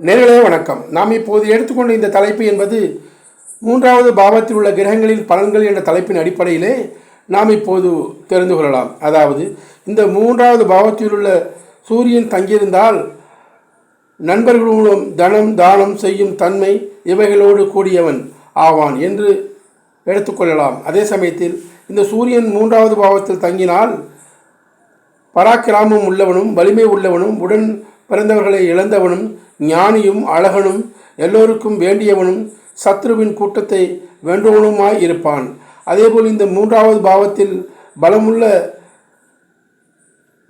நேர்களே வணக்கம். நாம் இப்போது எடுத்துக்கொண்ட இந்த தலைப்பு என்பது மூன்றாவது பாவத்தில் உள்ள கிரகங்களின் பலன்கள் என்ற தலைப்பின் அடிப்படையிலே நாம் இப்போது தெரிந்து கொள்ளலாம். அதாவது இந்த மூன்றாவது பாவத்தில் உள்ள சூரியன் தங்கியிருந்தால் நண்பர்கள் மூலம் தனம் தானம் செய்யும் தன்மை இவைகளோடு கூடியவன் ஆவான் என்று எடுத்துக்கொள்ளலாம் அதே சமயத்தில் இந்த சூரியன் மூன்றாவது பாவத்தில் தங்கினால் பராக்கிராமம் உள்ளவனும் வலிமை உள்ளவனும் உடன் பிறந்தவர்களை இழந்தவனும் ஞானியும் அழகனும் எல்லோருக்கும் வேண்டியவனும் சத்ருவின் கூட்டத்தை வென்றவனுமாய் இருப்பான். அதேபோல் இந்த மூன்றாவது பாவத்தில் பலமுள்ள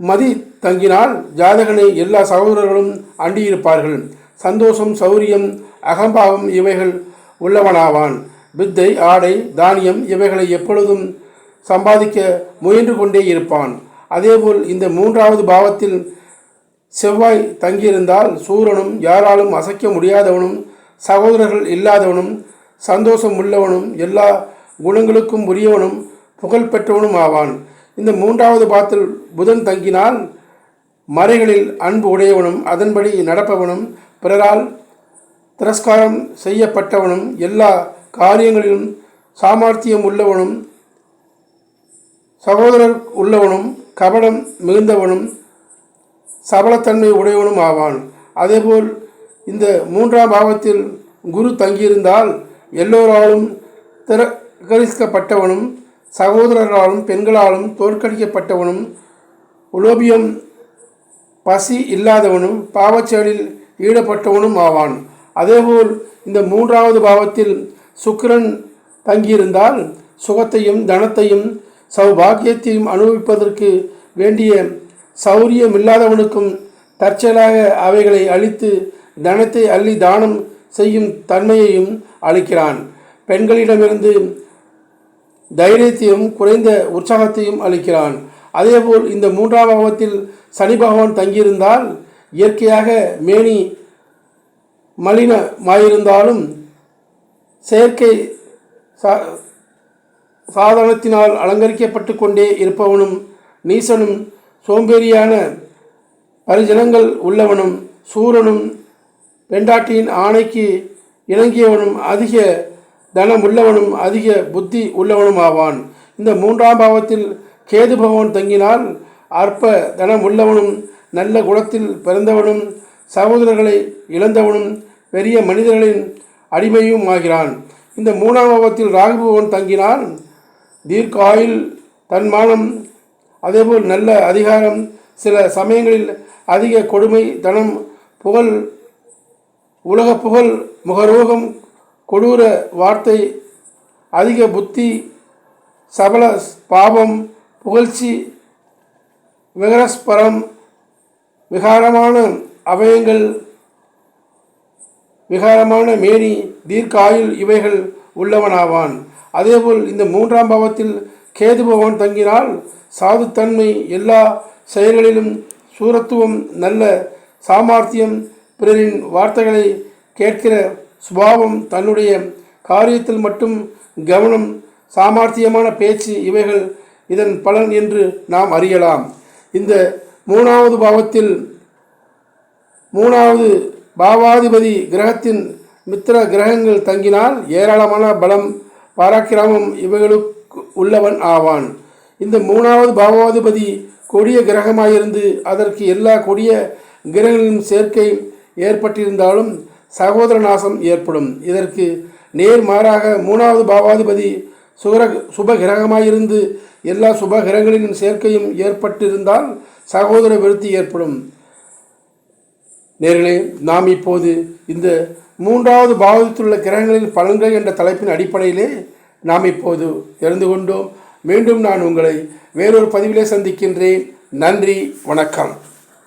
மதி தங்கினால் ஜாதகனை எல்லா சகோதரர்களும் அண்டியிருப்பார்கள். சந்தோஷம் சௌரியம் அகம்பாவம் இவைகள் உள்ளவனாவான். வித்தை ஆடை தானியம் இவைகளை எப்பொழுதும் சம்பாதிக்க முயன்று கொண்டே இருப்பான். அதேபோல் இந்த மூன்றாவது பாவத்தில் செவ்வாய் தங்கியிருந்தால் சூரனும் யாராலும் அசைக்க முடியாதவனும் சகோதரர்கள் இல்லாதவனும் சந்தோஷம் உள்ளவனும் எல்லா குணங்களுக்கும் உரியவனும் புகழ் பெற்றவனும் ஆவான். இந்த மூன்றாவது பாத்தில் புதன் தங்கினால் மறைகளில் அன்பு உடையவனும் அதன்படி நடப்பவனும் பிறரால் திரஸ்காரம் செய்யப்பட்டவனும் எல்லா காரியங்களிலும் சாமர்த்தியம் உள்ளவனும் சகோதரர் உள்ளவனும் கபடம் மிகுந்தவனும் சபலத்தன்மை உடையவனும் ஆவான். அதேபோல் இந்த மூன்றாம் பாவத்தில் குரு தங்கியிருந்தால் எல்லோராலும் திரகரிக்கப்பட்டவனும் சகோதரராலும் பெண்களாலும் தோற்கடிக்கப்பட்டவனும் உலோபியம் பசி இல்லாதவனும் பாவச்செயலில் ஈடுபட்டவனும் ஆவான். அதேபோல் இந்த மூன்றாவது பாவத்தில் சுக்கிரன் தங்கியிருந்தால் சுகத்தையும் தனத்தையும் சௌபாகியத்தையும் அனுபவிப்பதற்கு வேண்டிய சௌரியம் இல்லாதவனுக்கும் தற்செயலாக அவைகளை அழித்து தனத்தை அள்ளி தானம் செய்யும் தன்மையையும் அளிக்கிறான். பெண்களிடமிருந்து தைரியத்தையும் குறைந்த உற்சாகத்தையும் அளிக்கிறான். அதேபோல் இந்த மூன்றாம் பாவத்தில் சனி பகவான் தங்கியிருந்தால் இயற்கையாக மேனி மலினமாயிருந்தாலும் செயற்கை சா சாதனத்தினால் அலங்கரிக்கப்பட்டு கொண்டே இருப்பவனும் நீசனும் சோம்பேறியான பரிஜனங்கள் உள்ளவனும் சூரனும் பெண்டாட்டியின் ஆணைக்கு இணங்கியவனும் அதிக தனம் உள்ளவனும் அதிக புத்தி உள்ளவனும் ஆவான் இந்த மூன்றாம் பாவத்தில் கேது பகவான் தங்கினால் அற்ப தனம் உள்ளவனும் நல்ல குணத்தில் பிறந்தவனும் சகோதரர்களை இழந்தவனும் பெரிய மனிதர்களின் அடிமையும் ஆகிறான். இந்த மூணாம் பாவத்தில் ராகு பகவான் தங்கினால் தீர்க்காயில் தன்மானம் அதேபோல் நல்ல அதிகாரம் சில சமயங்களில் அதிக கொடுமை தனம் புகழ் உலக புகழ் முகரோகம் கொடூர வார்த்தை அதிக புத்தி சபல பாவம் புகழ்ச்சி விகரஸ்பரம் விகாரமான அவயங்கள் விகாரமான மேனி தீர்க்காயுள் இவைகள் உள்ளவனாவான். அதேபோல் இந்த மூன்றாம் பாவத்தில் கேது பகவான் தங்கினால் சாதுத்தன்மை எல்லா செயல்களிலும் சூரத்துவம் நல்ல சாமார்த்தியம் பிறரின் வார்த்தைகளை கேட்கிற சுபாவம் தன்னுடைய காரியத்தில் மட்டும் கவனம் சாமார்த்தியமான பேச்சு இவைகள் இதன் பலன் என்று நாம் அறியலாம். இந்த மூணாவது பாவத்தில் மூணாவது பாவாதிபதி கிரகத்தின் மித்திர கிரகங்கள் தங்கினால் ஏராளமான பலம் பாராக்கிராமம் இவைகளுக்கு உள்ளவன் ஆவான். இந்த மூணாவது பாவாதிபதி கொடிய கிரகமாயிருந்து அதற்கு எல்லா கொடிய கிரகங்களின் சேர்க்கை ஏற்பட்டிருந்தாலும் சகோதர நாசம் ஏற்படும். இதற்கு நேர் மாறாக மூணாவது பாவாதிபதி சுகர சுப கிரகமாயிருந்து எல்லா சுப கிரகங்களின் சேர்க்கையும் ஏற்பட்டிருந்தால் சகோதர விருத்தி ஏற்படும். நேர்களே நாம் இப்போது இந்த மூன்றாவது பாவத்திலுள்ள கிரகங்களின் பலன்கள் என்ற தலைப்பின் அடிப்படையிலே நாம் இப்போது தெரிந்து கொண்டோம். மீண்டும் நான் உங்களை வேறொரு பதிவிலே சந்திக்கின்றேன். நன்றி வணக்கம்.